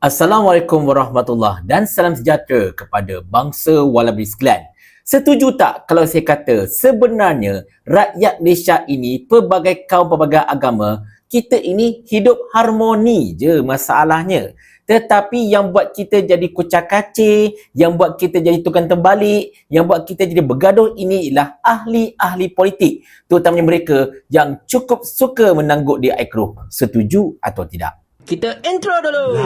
Assalamualaikum warahmatullahi dan salam sejahtera kepada bangsa Walabi sekalian. Setuju tak kalau saya kata sebenarnya rakyat Malaysia ini pelbagai kaum pelbagai agama kita ini hidup harmoni je masalahnya. Tetapi yang buat kita jadi kucak kacir, yang buat kita jadi tukang terbalik, yang buat kita jadi bergaduh ini ialah ahli-ahli politik. Terutamanya mereka yang cukup suka menangguk di air keruh. Setuju atau tidak? Kita intro dulu.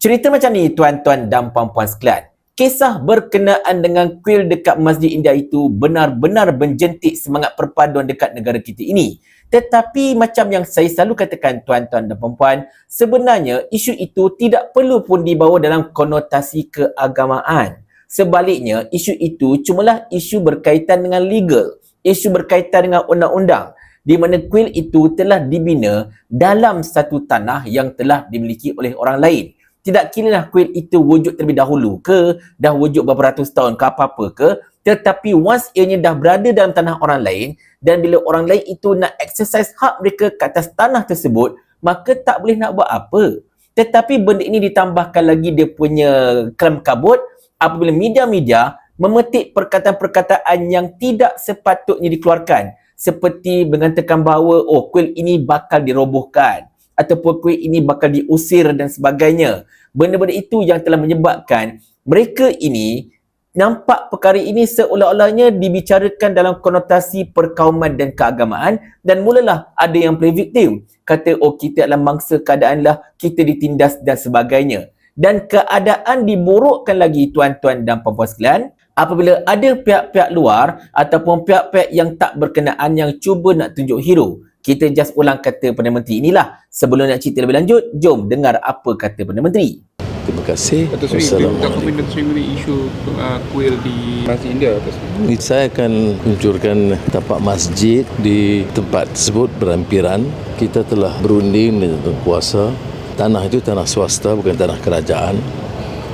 Cerita macam ni tuan-tuan dan puan-puan sekalian. Kisah berkenaan dengan kuil dekat Masjid India itu benar-benar menjentik semangat perpaduan dekat negara kita ini. Tetapi macam yang saya selalu katakan tuan-tuan dan puan-puan, sebenarnya isu itu tidak perlu pun dibawa dalam konotasi keagamaan. Sebaliknya, isu itu cumalah isu berkaitan dengan legal, isu berkaitan dengan undang-undang di mana kuil itu telah dibina dalam satu tanah yang telah dimiliki oleh orang lain tidak kira lah kuil itu wujud terlebih dahulu ke, dah wujud beberapa ratus tahun ke apa-apa ke, tetapi once ianya dah berada dalam tanah orang lain dan bila orang lain itu nak exercise hak mereka ke atas tanah tersebut, maka tak boleh nak buat apa. Tetapi benda ini ditambahkan lagi dia punya kelam kabut apabila media-media memetik perkataan-perkataan yang tidak sepatutnya dikeluarkan seperti mengatakan bahawa oh kuil ini bakal dirobohkan ataupun kuih ini bakal diusir dan sebagainya. Benda-benda itu yang telah menyebabkan mereka ini nampak perkara ini seolah-olahnya dibicarakan dalam konotasi perkauman dan keagamaan dan mulalah ada yang play victim. Kata, oh kita adalah mangsa keadaan lah, kita ditindas dan sebagainya. Dan keadaan diburukkan lagi tuan-tuan dan puan-puan sekalian apabila ada pihak-pihak luar ataupun pihak-pihak yang tak berkenaan yang cuba nak tunjuk hero kita just ulang kata Perdana Menteri inilah. Sebelum nak cerita lebih lanjut, jom dengar apa kata Perdana Menteri. Terima kasih. Datuk Seri, Assalamualaikum. Datuk Seri mengenai isu uh, kuil di Masjid India Seri. Saya akan luncurkan tapak masjid di tempat tersebut berampiran. Kita telah berunding dengan kuasa. Tanah itu tanah swasta bukan tanah kerajaan.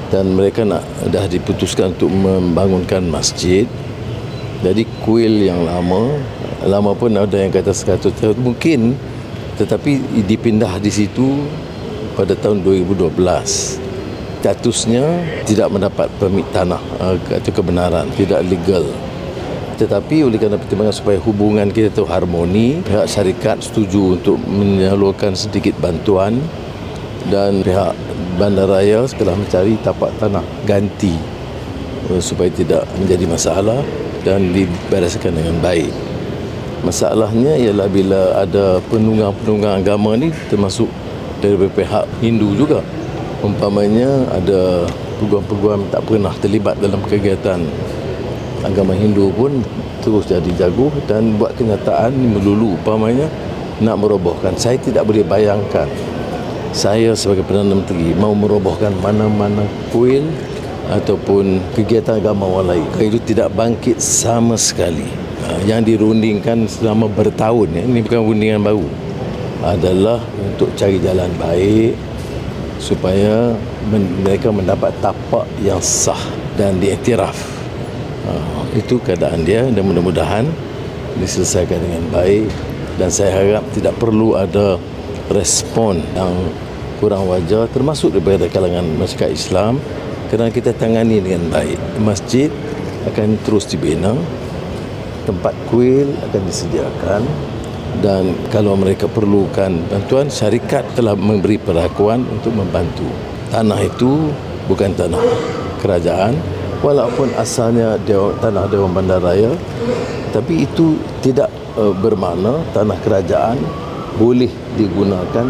Dan mereka nak dah diputuskan untuk membangunkan masjid. Jadi kuil yang lama, lama pun ada yang kata 100 tahun. Mungkin tetapi dipindah di situ pada tahun 2012 statusnya tidak mendapat permit tanah atau kebenaran tidak legal. Tetapi oleh kerana pertimbangan supaya hubungan kita itu harmoni pihak syarikat setuju untuk menyalurkan sedikit bantuan dan pihak bandaraya telah mencari tapak tanah ganti eh, supaya tidak menjadi masalah dan dibereskan dengan baik Masalahnya ialah bila ada penunggang-penunggang agama ni termasuk dari pihak Hindu juga. Umpamanya ada peguam-peguam tak pernah terlibat dalam kegiatan agama Hindu pun terus jadi jago dan buat kenyataan melulu umpamanya nak merobohkan. Saya tidak boleh bayangkan saya sebagai Perdana Menteri mau merobohkan mana-mana kuil ataupun kegiatan agama lain. Itu tidak bangkit sama sekali. Ah, yang dirundingkan selama bertahun ya, ini bukan rundingan baru adalah untuk cari jalan baik supaya mereka mendapat tapak yang sah dan diiktiraf uh, itu keadaan dia dan mudah-mudahan diselesaikan dengan baik dan saya harap tidak perlu ada respon yang kurang wajar termasuk daripada kalangan masyarakat Islam kerana kita tangani dengan baik. Masjid akan terus dibina tempat kuil akan disediakan dan kalau mereka perlukan bantuan syarikat telah memberi perlakuan untuk membantu. Tanah itu bukan tanah kerajaan walaupun asalnya dewan, tanah Dewan Bandaraya tapi itu tidak uh, bermakna tanah kerajaan boleh digunakan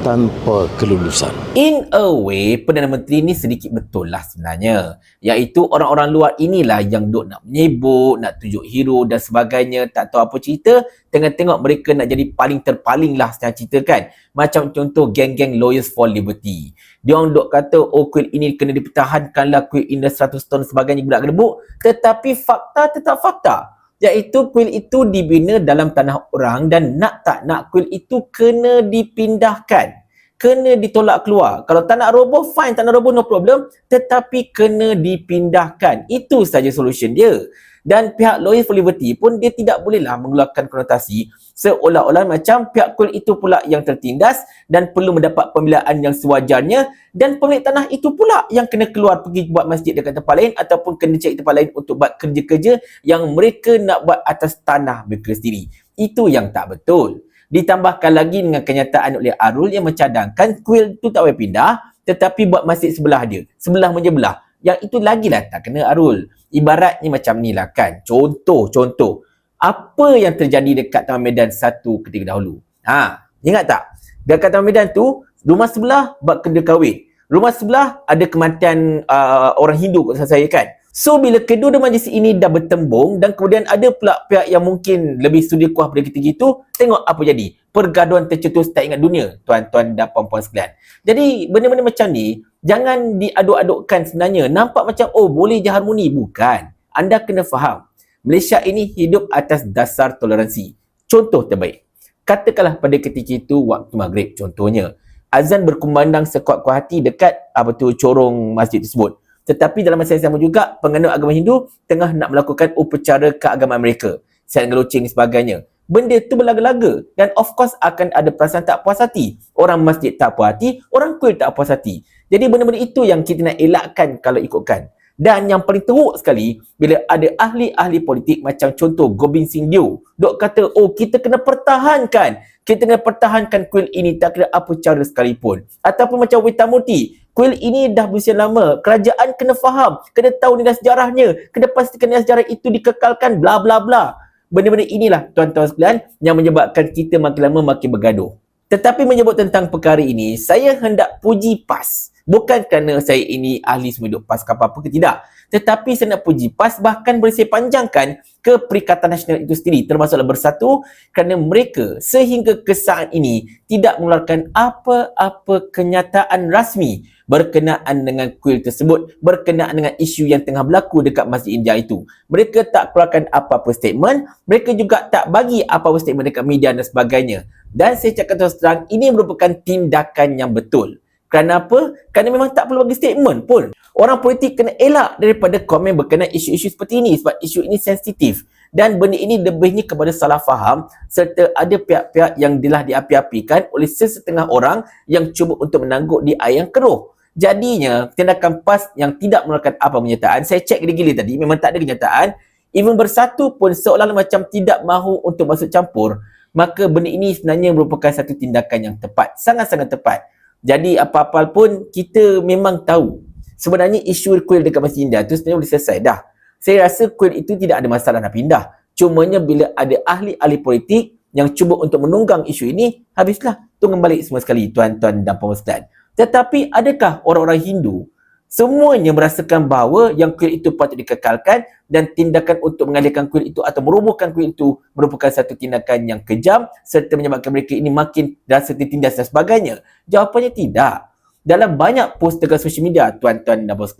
tanpa kelulusan. In a way, Perdana Menteri ni sedikit betul lah sebenarnya. Iaitu orang-orang luar inilah yang duk nak menyebut, nak tunjuk hero dan sebagainya, tak tahu apa cerita. Tengah-tengok mereka nak jadi paling terpaling lah secara cerita kan. Macam contoh geng-geng Lawyers for Liberty. Dia orang duk kata, oh kuil ini kena dipertahankan lah, kuil ini 100 tahun sebagainya, budak gedebuk. Tetapi fakta tetap fakta iaitu kuil itu dibina dalam tanah orang dan nak tak nak kuil itu kena dipindahkan. Kena ditolak keluar. Kalau tak nak roboh fine. Tak nak roboh no problem. Tetapi kena dipindahkan. Itu saja solution dia dan pihak lawyer for liberty pun dia tidak bolehlah mengeluarkan konotasi seolah-olah macam pihak kuil itu pula yang tertindas dan perlu mendapat pembelaan yang sewajarnya dan pemilik tanah itu pula yang kena keluar pergi buat masjid dekat tempat lain ataupun kena cari tempat lain untuk buat kerja-kerja yang mereka nak buat atas tanah mereka sendiri. Itu yang tak betul. Ditambahkan lagi dengan kenyataan oleh Arul yang mencadangkan kuil tu tak boleh pindah tetapi buat masjid sebelah dia. Sebelah menyebelah. Yang itu lagilah tak kena Arul. Ibaratnya macam ni lah kan. Contoh, contoh apa yang terjadi dekat Taman Medan satu ketika dahulu. Ha, ingat tak? Dekat Taman Medan tu, rumah sebelah buat kena kahwin. Rumah sebelah ada kematian uh, orang Hindu kat saya kan. So bila kedua-dua majlis ini dah bertembung dan kemudian ada pula pihak yang mungkin lebih sudi kuah pada ketika itu, tengok apa jadi. Pergaduhan tercetus tak ingat dunia, tuan-tuan dan puan-puan sekalian. Jadi benda-benda macam ni, jangan diaduk-adukkan sebenarnya. Nampak macam, oh boleh je harmoni. Bukan. Anda kena faham. Malaysia ini hidup atas dasar toleransi. Contoh terbaik. Katakanlah pada ketika itu waktu maghrib contohnya. Azan berkumandang sekuat-kuat hati dekat apa tu corong masjid tersebut. Tetapi dalam masa yang sama juga penganut agama Hindu tengah nak melakukan upacara keagamaan mereka. Siap ngeloceng dan sebagainya. Benda tu berlaga-laga dan of course akan ada perasaan tak puas hati. Orang masjid tak puas hati, orang kuil tak puas hati. Jadi benda-benda itu yang kita nak elakkan kalau ikutkan. Dan yang paling teruk sekali bila ada ahli-ahli politik macam contoh Gobind Singh Dio dok kata oh kita kena pertahankan. Kita kena pertahankan kuil ini tak kira apa cara sekalipun. Ataupun macam Witamurti kuil ini dah berusia lama kerajaan kena faham kena tahu nilai sejarahnya kena pastikan nilai sejarah itu dikekalkan bla bla bla. Benda-benda inilah tuan-tuan sekalian yang menyebabkan kita makin lama makin bergaduh. Tetapi menyebut tentang perkara ini saya hendak puji PAS Bukan kerana saya ini ahli semua hidup PAS ke apa-apa ke tidak. Tetapi saya nak puji PAS bahkan boleh saya panjangkan ke Perikatan Nasional itu sendiri termasuklah bersatu kerana mereka sehingga ke saat ini tidak mengeluarkan apa-apa kenyataan rasmi berkenaan dengan kuil tersebut, berkenaan dengan isu yang tengah berlaku dekat Masjid India itu. Mereka tak keluarkan apa-apa statement, mereka juga tak bagi apa-apa statement dekat media dan sebagainya. Dan saya cakap terus terang, ini merupakan tindakan yang betul. Kerana apa? Kerana memang tak perlu bagi statement pun. Orang politik kena elak daripada komen berkenaan isu-isu seperti ini sebab isu ini sensitif. Dan benda ini lebihnya kepada salah faham serta ada pihak-pihak yang telah diapi-apikan oleh sesetengah orang yang cuba untuk menangguk di yang keruh. Jadinya, tindakan PAS yang tidak mengeluarkan apa pernyataan, saya cek gila-gila tadi, memang tak ada kenyataan. Even bersatu pun seolah-olah macam tidak mahu untuk masuk campur, maka benda ini sebenarnya merupakan satu tindakan yang tepat. Sangat-sangat tepat. Jadi apa-apa pun kita memang tahu sebenarnya isu kuil dekat Masjid Indah tu sebenarnya boleh selesai dah. Saya rasa kuil itu tidak ada masalah nak pindah. Cumanya bila ada ahli-ahli politik yang cuba untuk menunggang isu ini, habislah. Tunggu balik semua sekali tuan-tuan dan puan sekalian. Tetapi adakah orang-orang Hindu semuanya merasakan bahawa yang kuil itu patut dikekalkan dan tindakan untuk mengalihkan kuil itu atau merobohkan kuil itu merupakan satu tindakan yang kejam serta menyebabkan mereka ini makin rasa tertindas dan sebagainya. Jawapannya tidak. Dalam banyak post dekat social media, tuan-tuan dan bos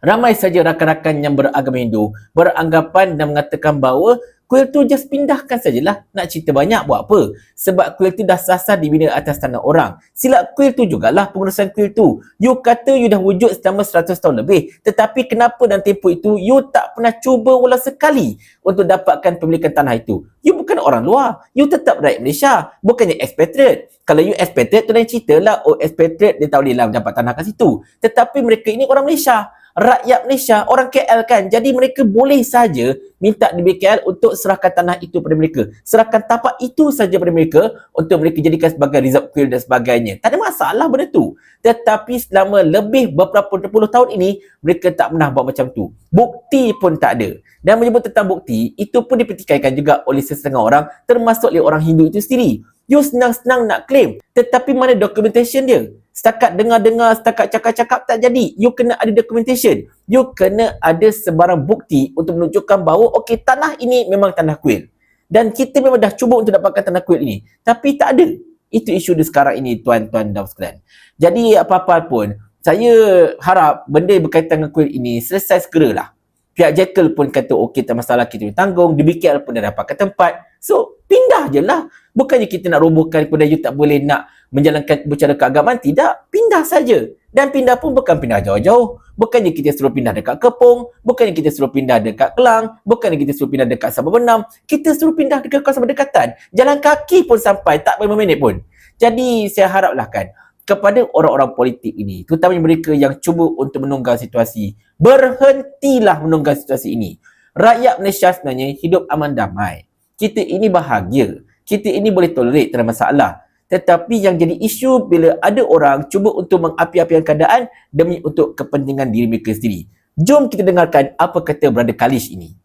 ramai saja rakan-rakan yang beragama Hindu beranggapan dan mengatakan bahawa kuil tu just pindahkan sajalah. Nak cerita banyak buat apa? Sebab kuil tu dah sasar dibina atas tanah orang. Silap kuil tu jugalah pengurusan kuil tu. You kata you dah wujud selama 100 tahun lebih. Tetapi kenapa dalam tempoh itu you tak pernah cuba walau sekali untuk dapatkan pemilikan tanah itu? You bukan orang luar. You tetap rakyat Malaysia. Bukannya expatriate. Kalau you expatriate tu lain cerita lah. Oh expatriate dia tak boleh lah dapat tanah kat situ. Tetapi mereka ini orang Malaysia rakyat Malaysia, orang KL kan. Jadi mereka boleh saja minta di BKL untuk serahkan tanah itu pada mereka. Serahkan tapak itu saja pada mereka untuk mereka jadikan sebagai reserve kuil dan sebagainya. Tak ada masalah benda tu. Tetapi selama lebih beberapa puluh tahun ini, mereka tak pernah buat macam tu. Bukti pun tak ada. Dan menyebut tentang bukti, itu pun dipertikaikan juga oleh sesetengah orang, termasuk oleh orang Hindu itu sendiri. You senang-senang nak claim. Tetapi mana documentation dia? Setakat dengar-dengar, setakat cakap-cakap tak jadi. You kena ada documentation. You kena ada sebarang bukti untuk menunjukkan bahawa okey tanah ini memang tanah kuil. Dan kita memang dah cuba untuk dapatkan tanah kuil ini. Tapi tak ada. Itu isu di sekarang ini tuan-tuan dan sekalian. Jadi apa-apa pun, saya harap benda berkaitan dengan kuil ini selesai segeralah. Pihak Jekyll pun kata okey tak masalah kita tanggung. Di BKL pun dah dapatkan tempat. So pindah je lah. Bukannya kita nak robohkan kepada you tak boleh nak menjalankan bicara keagamaan. Tidak. Pindah saja. Dan pindah pun bukan pindah jauh-jauh. Bukannya kita suruh pindah dekat Kepong. Bukannya kita suruh pindah dekat Kelang. Bukannya kita suruh pindah dekat Sabah Benam. Kita suruh pindah dekat kawasan berdekatan. Jalan kaki pun sampai. Tak berapa minit pun. Jadi saya haraplah kan kepada orang-orang politik ini, terutamanya mereka yang cuba untuk menunggang situasi, berhentilah menunggang situasi ini. Rakyat Malaysia sebenarnya hidup aman damai. Kita ini bahagia. Kita ini boleh tolerate, tak masalah. Tetapi yang jadi isu bila ada orang cuba untuk mengapi-apikan keadaan demi untuk kepentingan diri mereka sendiri. Jom kita dengarkan apa kata Brother Kalish ini.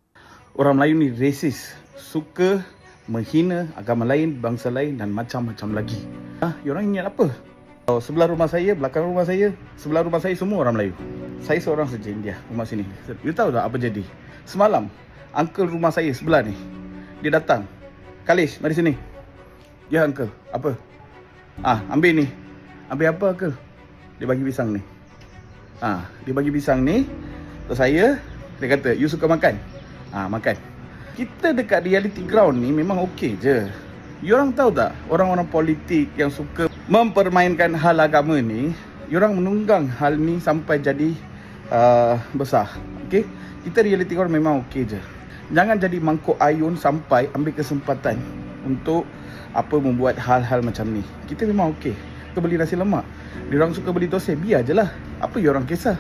orang Melayu ni racist, suka menghina agama lain, bangsa lain dan macam-macam lagi. Ah, you orang ingat apa? Oh, sebelah rumah saya, belakang rumah saya, sebelah rumah saya semua orang Melayu. Saya seorang saja India rumah sini. You tahu tak apa jadi? Semalam, uncle rumah saya sebelah ni, dia datang. Kalish, mari sini. Ya uncle, apa? Ah, ambil ni. Ambil apa uncle? Dia bagi pisang ni. Ah, dia bagi pisang ni. Terus saya, dia kata, you suka makan? Ah, makan. Kita dekat reality ground ni memang okey je. You orang tahu tak, orang-orang politik yang suka mempermainkan hal agama ni, you orang menunggang hal ni sampai jadi uh, besar. Okey? Kita reality ground memang okey je. Jangan jadi mangkuk ayun sampai ambil kesempatan untuk apa membuat hal-hal macam ni. Kita memang okey. Kita beli nasi lemak. Dia orang suka beli tosai, biar je lah. Apa you orang kisah?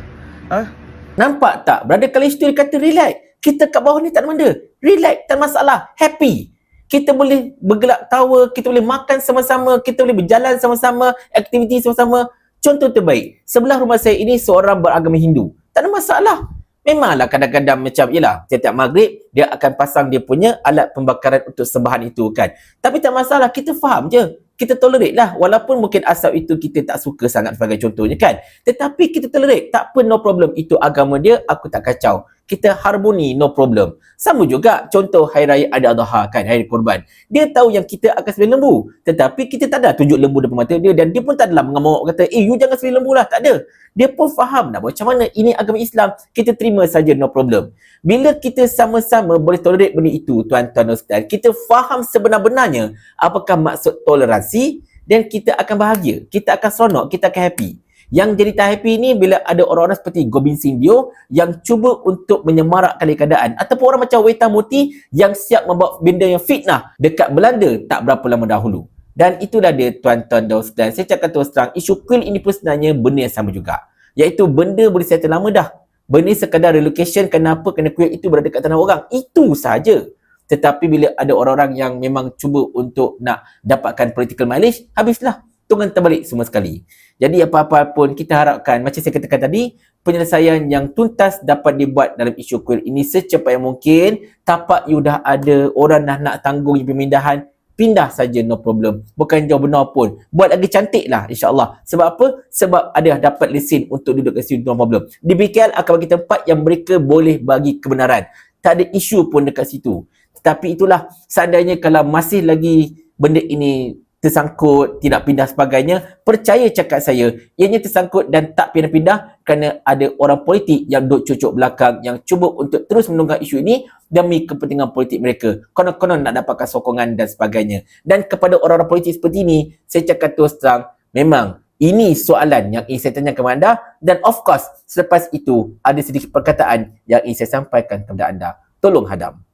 Ha? Nampak tak? Brother Kalish tu dia kata relax. Kita kat bawah ni tak ada benda. Relax, tak ada masalah. Happy. Kita boleh bergelak tawa, kita boleh makan sama-sama, kita boleh berjalan sama-sama, aktiviti sama-sama. Contoh terbaik, sebelah rumah saya ini seorang beragama Hindu. Tak ada masalah. Memanglah kadang-kadang macam, yelah, tiap-tiap maghrib, dia akan pasang dia punya alat pembakaran untuk sembahan itu kan. Tapi tak masalah, kita faham je. Kita tolerate lah. Walaupun mungkin asal itu kita tak suka sangat sebagai contohnya kan. Tetapi kita tolerate. Tak apa, no problem. Itu agama dia, aku tak kacau. Kita harmoni, no problem. Sama juga contoh Hari Raya Adha-Adha kan, Hari Korban. Dia tahu yang kita akan sembelih lembu. Tetapi kita tak ada tunjuk lembu depan mata dia dan dia pun tak adalah mengamuk kata, eh you jangan sembelih lembu lah. Tak ada. Dia pun faham nak macam mana ini agama Islam. Kita terima saja, no problem. Bila kita sama-sama boleh tolerate benda itu, tuan-tuan dan sekalian, kita faham sebenar-benarnya apakah maksud toleransi dan kita akan bahagia. Kita akan seronok, kita akan happy. Yang jadi tak happy ni bila ada orang-orang seperti Gobin Sindio yang cuba untuk menyemarakkan keadaan ataupun orang macam Weta Muti yang siap membawa benda yang fitnah dekat Belanda tak berapa lama dahulu. Dan itulah dia tuan-tuan dan sekalian. Saya cakap terus terang, isu kuil ini pun sebenarnya benda yang sama juga. Iaitu benda boleh settle lama dah. Benda sekadar relocation kenapa kena kuil itu berada dekat tanah orang. Itu saja. Tetapi bila ada orang-orang yang memang cuba untuk nak dapatkan political mileage, habislah. Tunggang terbalik semua sekali. Jadi apa-apa pun kita harapkan, macam saya katakan tadi, penyelesaian yang tuntas dapat dibuat dalam isu kuil ini secepat yang mungkin. Tapak you dah ada, orang dah nak tanggung pemindahan, pindah saja no problem. Bukan jauh benar pun. Buat lagi cantik lah insyaAllah. Sebab apa? Sebab ada dapat lesen untuk duduk kat situ no problem. Di BKL akan bagi tempat yang mereka boleh bagi kebenaran. Tak ada isu pun dekat situ. Tetapi itulah seandainya kalau masih lagi benda ini tersangkut, tidak pindah sebagainya, percaya cakap saya, ianya tersangkut dan tak pindah-pindah kerana ada orang politik yang duduk cucuk belakang yang cuba untuk terus menunggang isu ini demi kepentingan politik mereka. Konon-konon nak dapatkan sokongan dan sebagainya. Dan kepada orang-orang politik seperti ini, saya cakap terus terang, memang ini soalan yang ingin saya tanyakan kepada anda dan of course, selepas itu ada sedikit perkataan yang ingin saya sampaikan kepada anda. Tolong hadam.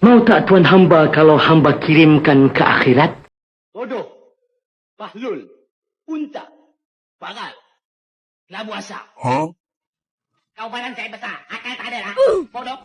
Mau tak tuan hamba kalau hamba kirimkan ke akhirat? Bodoh. Bahlul. Unta. Bagal. Kelabu asap. Huh? Kau barang saya besar. Akal tak ada lah. Bodoh.